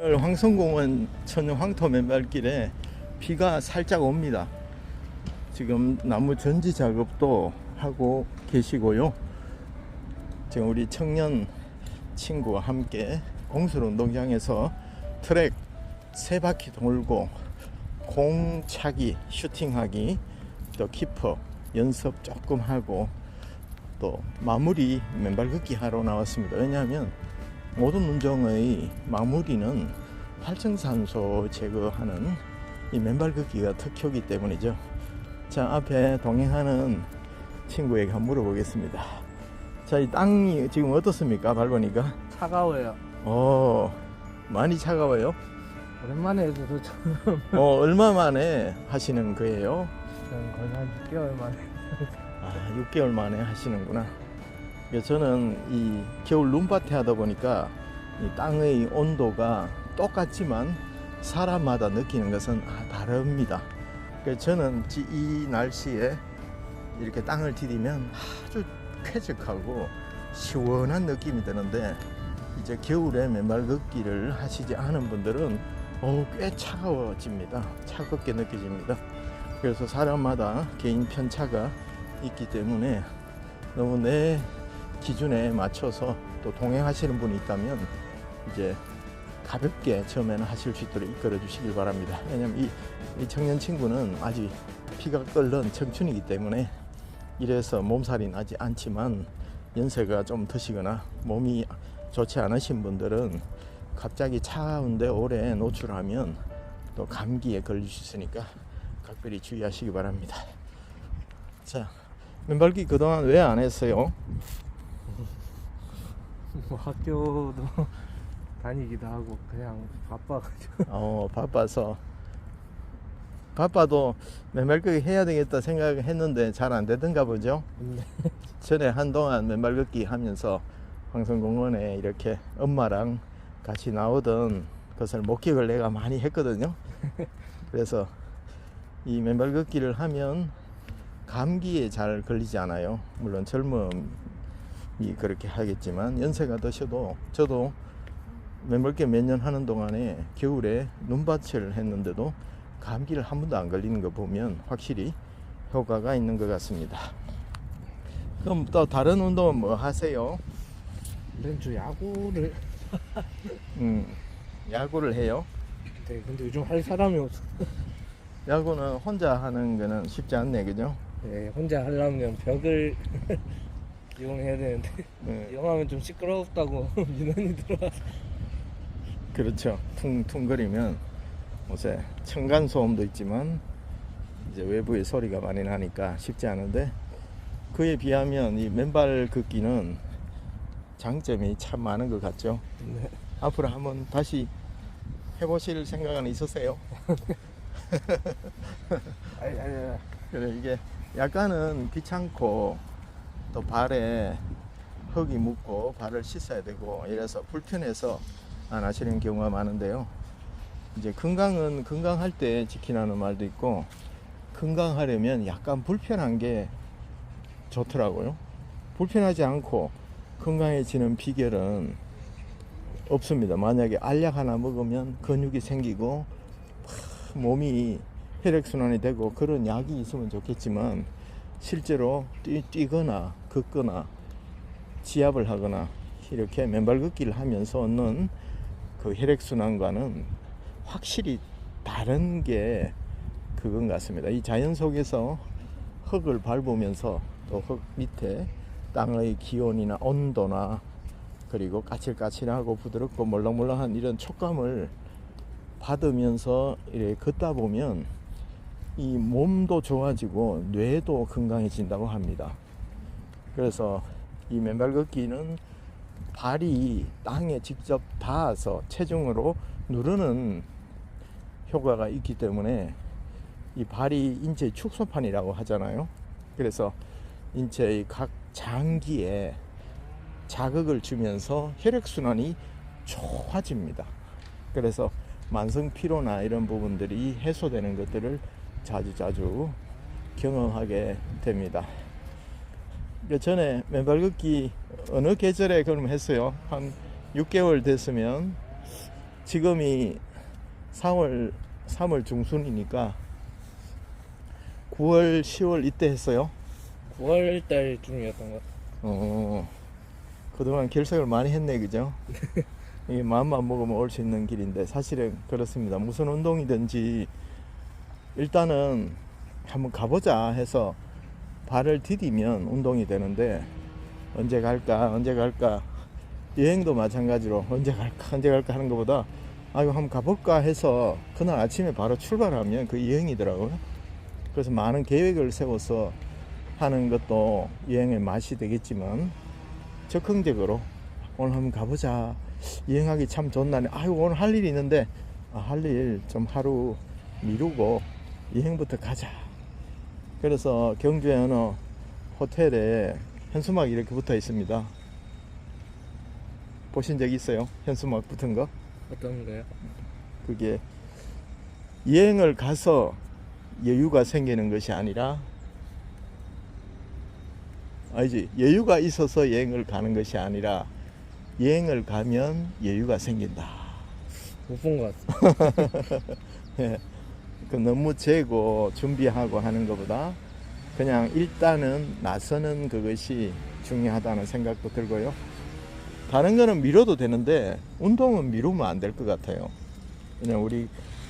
황성공원 천연 황토 맨발길에 비가 살짝 옵니다. 지금 나무 전지 작업도 하고 계시고요. 지금 우리 청년 친구와 함께 공술 운동장에서 트랙 세 바퀴 돌고 공 차기, 슈팅하기, 또 키퍼 연습 조금 하고 또 마무리 맨발 걷기 하러 나왔습니다. 왜냐하면 모든 운동의 마무리는 활성산소 제거하는 이 맨발 걷기가 특효기 때문이죠. 자, 앞에 동행하는 친구에게 한번 물어보겠습니다. 자, 이 땅이 지금 어떻습니까? 밟으니까? 차가워요. 어, 많이 차가워요. 오랜만에 해서 좀 어, 얼마 만에 하시는 거예요? 거의 한 6개월 만에. 아, 6개월 만에 하시는구나. 그러니까 저는 이 겨울 룸바테 하다 보니까 이 땅의 온도가 똑같지만 사람마다 느끼는 것은 아, 다릅니다. 저는 지- 이 날씨에 이렇게 땅을 디디면 아주 쾌적하고 시원한 느낌이 드는데 이제 겨울에 맨발 걷기를 하시지 않은 분들은 어, 꽤 차가워집니다. 차갑게 느껴집니다. 그래서 사람마다 개인 편차가 있기 때문에 너무 내 기준에 맞춰서 또 동행하시는 분이 있다면 이제 가볍게 처음에는 하실 수 있도록 이끌어 주시길 바랍니다. 왜냐하면 이, 이 청년 친구는 아직 피가 끓는 청춘이기 때문에 이래서 몸살이 나지 않지만 연세가 좀 드시거나 몸이 좋지 않으신 분들은 갑자기 차가운데 오래 노출하면 또 감기에 걸릴 수 있으니까 각별히 주의하시기 바랍니다. 자, 맨발기 그동안 왜 안 했어요? 뭐 학교도 다니기도 하고 그냥 바빠가지고. 어, 바빠서. 바빠도 맨발걷기 해야 되겠다 생각했는데 잘 안 되던가 보죠. 근데 전에 한동안 맨발걷기 하면서 황성공원에 이렇게 엄마랑 같이 나오던 것을 목격을 내가 많이 했거든요. 그래서 이 맨발걷기를 하면 감기에 잘 걸리지 않아요. 물론 젊음이 그렇게 하겠지만 연세가 드셔도 저도 맨발걷기 몇년 하는 동안에 겨울에 눈밭을 했는데도 감기를 한 번도 안 걸리는 거 보면 확실히 효과가 있는 것 같습니다. 그럼 또 다른 운동은 뭐 하세요? 렌즈 야구를. 음, 야구를 해요. 네, 근데 요즘 할 사람이 없어. 야구는 혼자 하는 거는 쉽지 않네, 그죠? 네, 혼자 하려면 벽을 이용해야 되는데 네, 이용하면 좀 시끄럽다고 민원이 들어와서. 그렇죠. 퉁퉁거리면 요새 층간 소음도 있지만 이제 외부의 소리가 많이 나니까 쉽지 않은데 그에 비하면 이 맨발 걷기는 장점이 참 많은 것 같죠. 네. 앞으로 한번 다시 해보실 생각은 있으세요? 아니, 아니, 아니. 그래 이게 약간은 귀찮고 또 발에 흙이 묻고 발을 씻어야 되고 이래서 불편해서 안 하시는 경우가 많은데요. 이제 건강은 건강할 때 지키라는 말도 있고 건강하려면 약간 불편한 게 좋더라고요. 불편하지 않고 건강해지는 비결은 없습니다. 만약에 알약 하나 먹으면 근육이 생기고 막 몸이 혈액순환이 되고 그런 약이 있으면 좋겠지만 실제로 뛰, 뛰거나 걷거나 지압을 하거나 이렇게 맨발 걷기를 하면서 얻는 그 혈액순환과는 확실히 다른 게 그건 같습니다. 이 자연 속에서 흙을 밟으면서 또 흙 밑에 땅의 기온이나 온도나 그리고 까칠까칠하고 부드럽고 물렁물렁한 이런 촉감을 받으면서 이렇게 걷다 보면 이 몸도 좋아지고 뇌도 건강해진다고 합니다. 그래서 이 맨발 걷기는 발이 땅에 직접 닿아서 체중으로 누르는 효과가 있기 때문에 이 발이 인체의 축소판이라고 하잖아요. 그래서 인체의 각 장기에 자극을 주면서 혈액순환이 좋아집니다. 그래서 만성 피로나 이런 부분들이 해소되는 것들을 자주 자주 경험하게 됩니다. 그 전에 맨발 걷기 어느 계절에 그럼 했어요? 한 6개월 됐으면 지금이 4월 3월 중순이니까 9월 10월 이때 했어요. 9월 달 중이었던 것 같아요. 어, 그동안 결석을 많이 했네, 그죠? 이게 마음만 먹으면 올 수 있는 길인데, 사실은 그렇습니다. 무슨 운동이든지, 일단은 한번 가보자 해서 발을 디디면 운동이 되는데, 언제 갈까, 언제 갈까, 여행도 마찬가지로 언제 갈까, 언제 갈까 하는 것보다, 아, 이거 한번 가볼까 해서 그날 아침에 바로 출발하면 그 여행이더라고요. 그래서 많은 계획을 세워서 하는 것도 여행의 맛이 되겠지만 적극적으로 오늘 한번 가보자. 여행하기 참 날에 아유 오늘 할 일이 있는데 아, 할일 좀 하루 미루고 여행부터 가자 그래서 경주에 어느 호텔에 현수막이 이렇게 붙어 있습니다 보신 적 있어요 현수막 붙은 거 어떤 거요? 그게 여행을 가서 여유가 생기는 것이 아니라 알지 여유가 있어서 여행을 가는 것이 아니라 여행을 가면 여유가 생긴다. 못 본 것 같아요. 예. 그 너무 재고 준비하고 하는 것보다 그냥 일단은 나서는 그것이 중요하다는 생각도 들고요. 다른 거는 미뤄도 되는데 운동은 미루면 안 될 것 같아요. 그냥 우리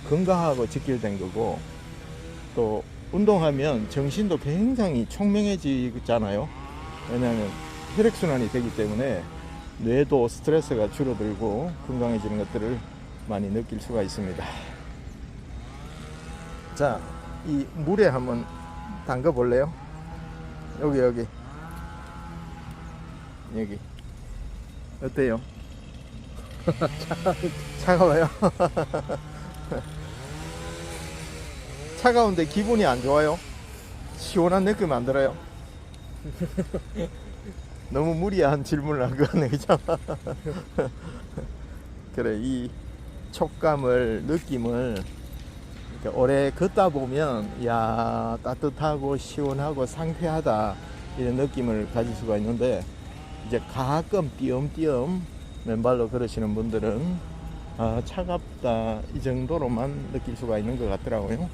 건강하고 직결된 거고 또 운동하면 정신도 굉장히 총명해지잖아요. 왜냐하면 혈액순환이 되기 때문에 뇌도 스트레스가 줄어들고 건강해지는 것들을 많이 느낄 수가 있습니다. 자, 이 물에 한번 담가 볼래요? 여기 여기 여기 어때요? 차가워요? 차가운데 기분이 안 좋아요? 시원한 느낌 안 들어요? 너무 무리한 질문을 한 거네, 그죠? 그래, 이 촉감을, 느낌을 오래 걷다 보면, 야, 따뜻하고 시원하고 상쾌하다, 이런 느낌을 가질 수가 있는데, 이제 가끔 띄엄띄엄 맨발로 걸으시는 분들은, 아, 차갑다, 이 정도로만 느낄 수가 있는 것 같더라고요.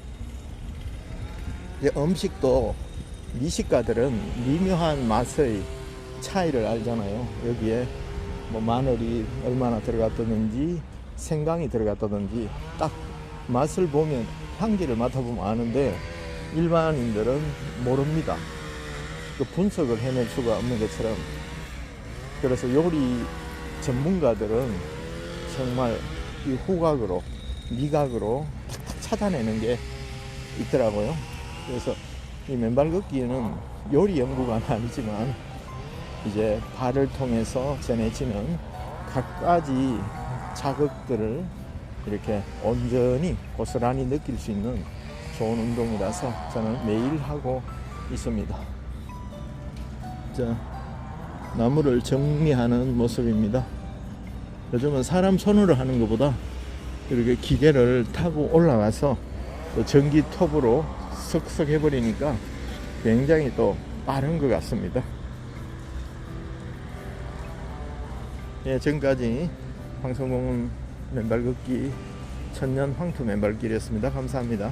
이제 음식도 미식가들은 미묘한 맛의 차이를 알잖아요. 여기에 뭐 마늘이 얼마나 들어갔다든지 생강이 들어갔다든지 딱 맛을 보면 향기를 맡아보면 아는데 일반인들은 모릅니다. 그 분석을 해낼 수가 없는 것처럼 그래서 요리 전문가들은 정말 이 후각으로 미각으로 탁탁 찾아내는 게 있더라고요. 그래서 이 맨발 걷기는 요리 연구가 아니지만 이제 발을 통해서 전해지는 각가지 자극들을 이렇게 온전히 고스란히 느낄 수 있는 좋은 운동이라서 저는 매일 하고 있습니다. 자, 나무를 정리하는 모습입니다. 요즘은 사람 손으로 하는 것보다 이렇게 기계를 타고 올라가서 또 전기 톱으로 석석 해버리니까 굉장히 또 빠른 것 같습니다. 예, 지금까지 황성공은 맨발 걷기 천년 황토 맨발길이었습니다. 감사합니다.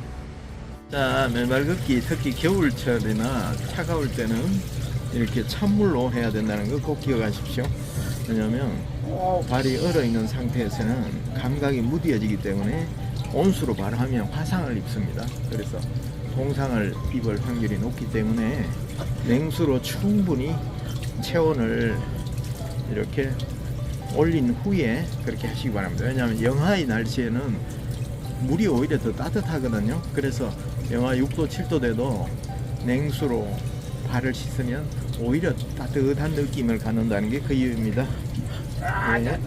자, 맨발 걷기 특히 겨울철이나 차가울 때는 이렇게 찬물로 해야 된다는 거 꼭 기억하십시오. 왜냐하면 발이 얼어 있는 상태에서는 감각이 무뎌지기 때문에 온수로 발을 하면 화상을 입습니다. 그래서 동상을 입을 확률이 높기 때문에 냉수로 충분히 체온을 이렇게 올린 후에 그렇게 하시기 바랍니다. 왜냐하면 영하의 날씨에는 물이 오히려 더 따뜻하거든요. 그래서 영하 6도, 7도 돼도 냉수로 발을 씻으면 오히려 따뜻한 느낌을 갖는다는 게 그 이유입니다. 예.